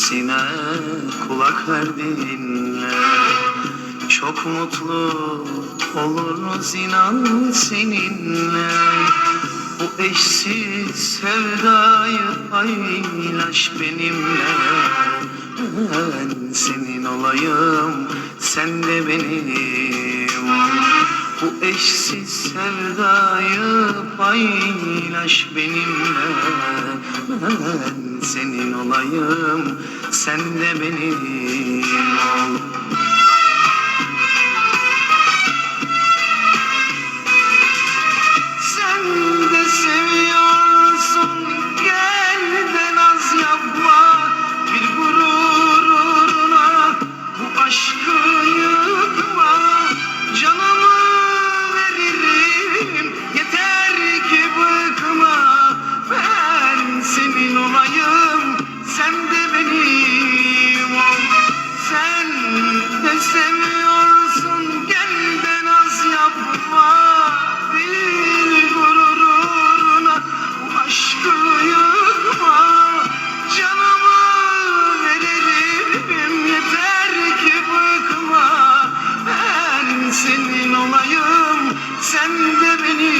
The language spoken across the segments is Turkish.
sesine kulak ver dinle Çok mutlu oluruz inan seninle? Bu eşsiz sevdayı paylaş benimle. Ben senin olayım sen de benim Bu eşsiz sevdayı paylaş benimle. Ben senin olayım sen de benim ol seviyorsun gel de naz yapma. Bir gururuna bu aşkı yıkma. Canımı veririm yeter ki bıkma. Ben senin olayım sen de benim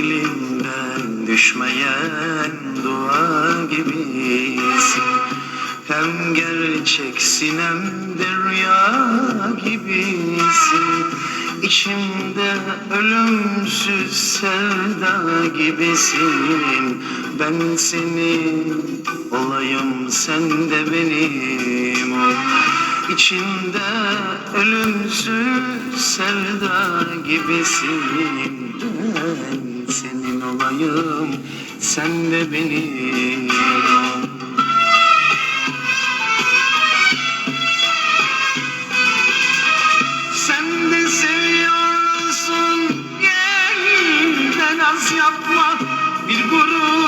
Dilimden düşmeyen dua gibisin. Hem gerçeksin hem de rüya gibisin. İçimde ölümsüz sevda gibisin. Ben senin olayım sen de benim ol. İçimde ölümsüz sevda gibisin. Ben senin olayım sen de benim ol Sen de seviyorsun gel de naz yapma Bir gururuna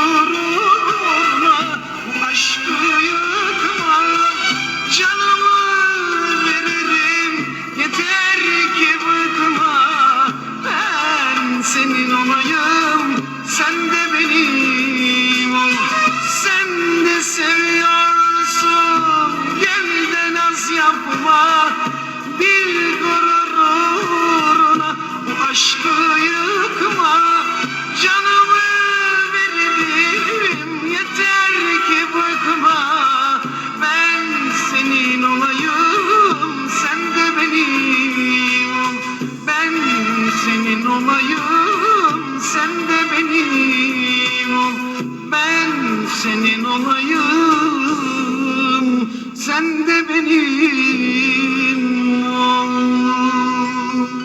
olayım sen de benim Ben senin olayım sen de benim